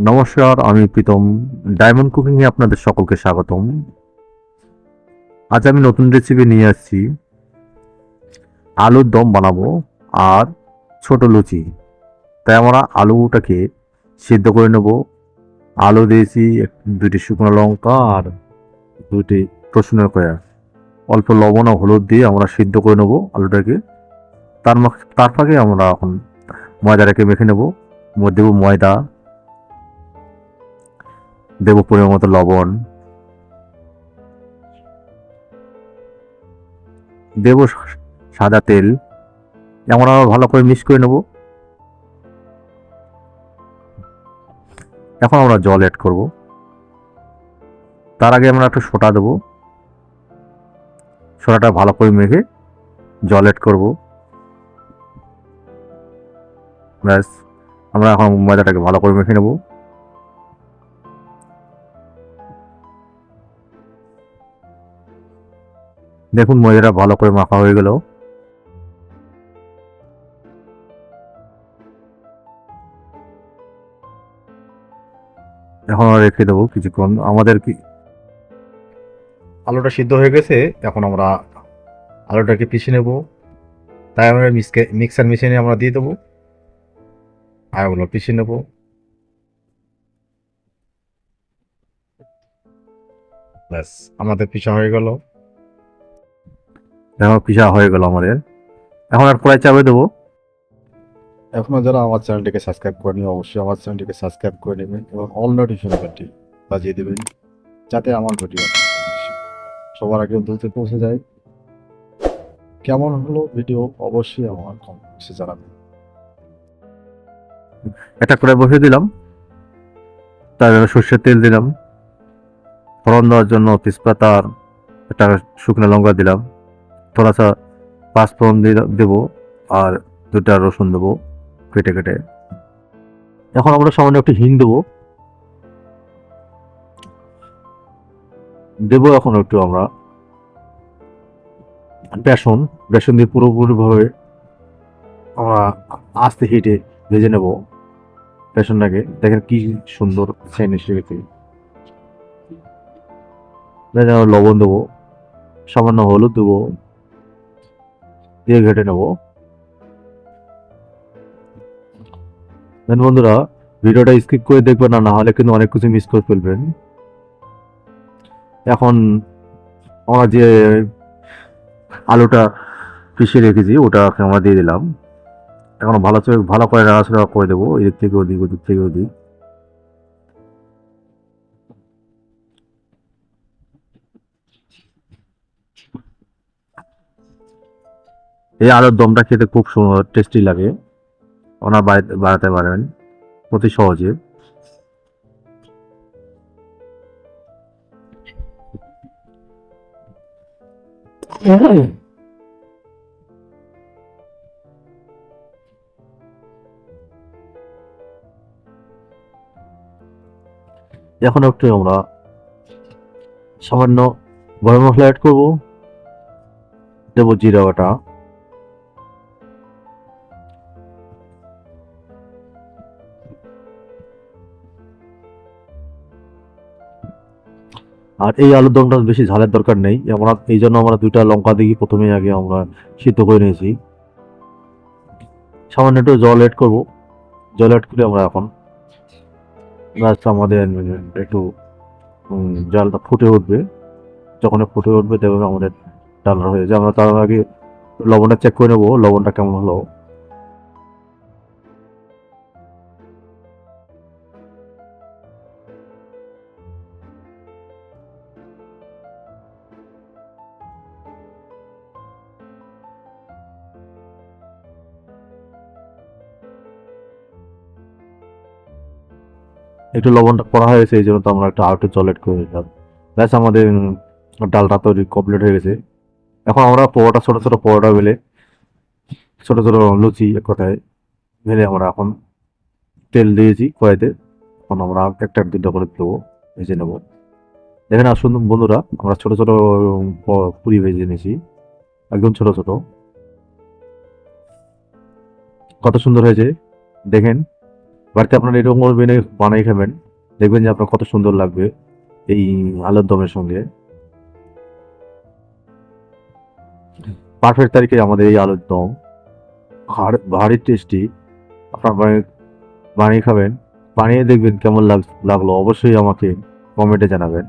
নমস্কার, আমি Pritam. Diamond cooking এ আপনাদের সকলকে স্বাগতম। আজ আমি নতুন রেসিপি নিয়ে আসছি। আলুর দম বানাবো আর ছোট লুচি। তাই আমরা আলুটাকে সিদ্ধ করে নেব। আলু দিয়েছি দুটি শুকনো লঙ্কা আর দুটি রসুন করে অল্প লবণ ও হলুদ দিয়ে আমরা সিদ্ধ করে নেব আলুটাকে। তার তার ফাঁকে আমরা এখন ময়দাটাকে মেখে নেব। দেবো ময়দা। দেবো পরিমাণ মতো লবণ। দেবো সাদা তেল। এমন আমরা ভালো করে মিক্স করে নেব। এখন আমরা জল অ্যাড করব। তার আগে আমরা একটু সোটা দেবো। সোটাটা ভালো করে মেখে জল অ্যাড করব। ব্যাস, আমরা এখন ময়দাটাকে ভালো করে মেখে নেব। দেখুন ময়দাটা ভালো করে মাখা হয়ে গেল। এখন রেখে দেবো কিছুক্ষণ। আমাদের কি আলুটা সিদ্ধ হয়ে গেছে, এখন আমরা আলুটাকে পিষে নেব। তাই আমরা মিক্সার মেশিনে আমরা দিয়ে দেবো। আর ওগুলো পিষে নেব। ব্যাস, আমাদের পিষা হয়ে গেল। এখন পিসা হয়ে গেল আমাদের। এখন আর কড়াই চাপে দেবো? এখনও যারা আমার চ্যানেলটিকে সাবস্ক্রাইব করেনি অবশ্যই আমার চ্যানেলটিকে সাবস্ক্রাইব করে নেবেন এবং অল নোটিফিকেশনটি বাজিয়ে দেবেন যাতে আমার ভিডিও সবার আগে দ্রুত পৌঁছে যায়। কেমন হলো ভিডিও অবশ্যই আমার কমেন্টসে জানাবেন। একটা কড়াই বসিয়ে দিলাম। তারপরে সর্ষের তেল দিলাম। ফোড়ন দেওয়ার জন্য তেজপাতা আর একটা শুকনো লঙ্কা দিলাম। থোড়াসা পাঁচফোড়ন দিয়ে দেবো আর দুটা রসুন দেবো কেটে কেটে। এখন আমরা সামান্য একটু হিং দেবো। দেবো এখন একটু আমরা বেসন। বেসন দিয়ে পুরোপুরিভাবে আমরা আস্তে হিটে ভেজে নেব বেসনটাকে। দেখেন কি সুন্দর সেন এসে গেছে। লবণ দেবো, সামান্য হলুদ দেবো। দিয়ে ঘেটে নেব। দেন বন্ধুরা, ভিডিওটা স্কিপ করে দেখবেন না হলে কিন্তু অনেক কিছু মিস করে ফেলবেন। এখন আমরা যে আলুটা পিষে রেখেছি, ওটা আমরা দিয়ে দিলাম। এখন ভালো ভালো করে নাড়াচাড়া করে দেবো, এদিক থেকে ওদিক ওদিক থেকে ওদিক। এই আলুর দমটা খেতে খুব টেস্টি লাগে। ওনার বাড়িতে বানাতে পারেন অতি সহজে। এখন একটু আমরা সামান্য গরম মশলা অ্যাড করব। দেবো জিরা বাটা আর এই আলুর দমটা বেশি ঝালের দরকার নেই। আমরা এই জন্য আমরা দুইটা লঙ্কা দিকে প্রথমেই আগে আমরা সিদ্ধ করে নিয়েছি। সামান্য একটু জল অ্যাড করব। জল অ্যাড করে আমরা এখন। ব্যাস আমাদের একটু জালটা ফুটে উঠবে। যখন ফুটে উঠবে দেখবেন আমাদের ডাল হয়ে যায় আমরা তার আগে লবণটা চেক করে নেব, লবণটা কেমন হলো। একটু লবণটা করা হয়েছে এই জন্য তো আমরা একটা আরেকটু জল এড করে দিলাম ব্যাস, আমাদের ডালটা তৈরি কমপ্লিট হয়ে গেছে। এখন আমরা পরোটা, ছোটো ছোটো পরোটা বেলে, ছোটো ছোটো লুচি এক কথায় বেলে আমরা এখন তেল দিয়েছি কড়াইতে। এখন আমরা একটা দুটো করে দেবো, ভেজে নেব। দেখেন আসুন বন্ধুরা, আমরা ছোট ছোট পুরি ভেজে নিয়েছি। একদম ছোট ছোট। কত সুন্দর হয়েছে। দেখেন বাড়িতে আপনারা এরকম করে বেনে বানাই খাবেন, দেখবেন যে আপনার কত সুন্দর লাগবে এই আলুর দমের সঙ্গে। পারফেক্ট তারিখে আমাদের এই আলুর দম। ভারী টেস্টি আপনার বানিয়ে খাবেন। বানিয়ে দেখবেন কেমন লাগ- লাগল। অবশ্যই আমাকে কমেন্টে জানাবেন।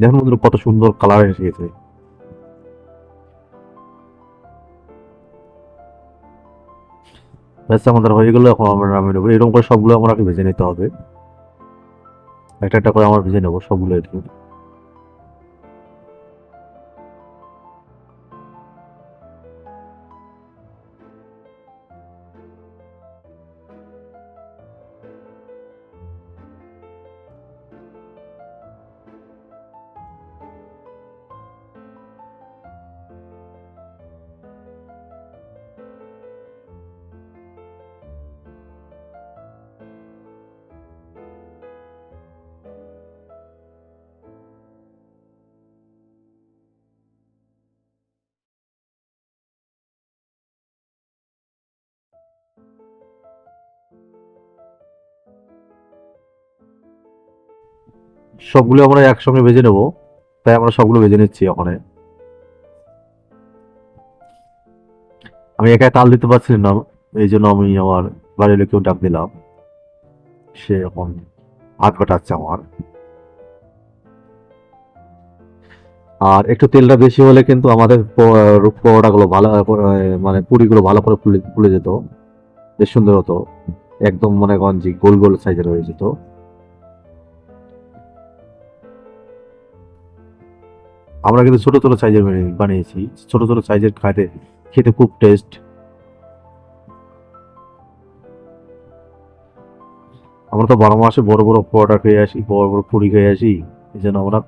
দেখুন বন্ধুরা কত সুন্দর কালার এসে গেছে। আমাদের হয়ে গেলো, এখন আমরা নামিয়ে নেব। এরকম করে সবগুলো আমাকে ভেজে নিতে হবে। একটা একটা করে আমার ভেজে নেব সবগুলো একটু সবগুলো আমরা একসঙ্গে ভেজে নেব। তাই আমরা সবগুলো ভেজে নিচ্ছি ওখানে। আমি একা তাল দিতে পারছি না, এই জন্য আমি আমার বাড়ির লোকেও ডাক দিলাম। সে এখন হাত কাটাচ্ছে আমার। আর একটু তেলটা বেশি হলে কিন্তু আমাদের পরোটাগুলো ভালো মানে পুরিগুলো ভালো করে ফুলে ফুলে যেত। বেশ সুন্দর হতো। একদম মনে করেন যে গোল গোল সাইজের হয়ে যেত। আমরা কিন্তু ছোটো ছোটো সাইজের বানিয়েছি। ছোটো ছোটো সাইজের খাইতে খেতে খুব টেস্ট আমরা তো বারো মাসে বড় বড় পরোটা খেয়ে আসি, বড় বড় পুরি খেয়ে আসি। এই জন্য আমরা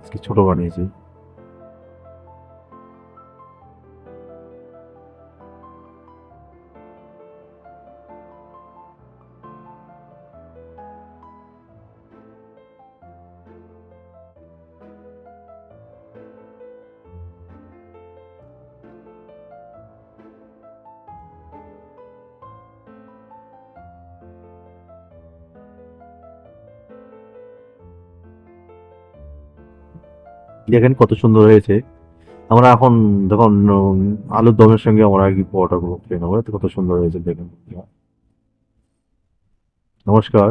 আজকে ছোটো বানিয়েছি। দেখেন কত সুন্দর হয়েছে। আমরা এখন দেখুন আলুর দমের সঙ্গে আমরা কি পরোটাগুলো খেয়ে নেব। কত সুন্দর হয়েছে দেখেন। নমস্কার।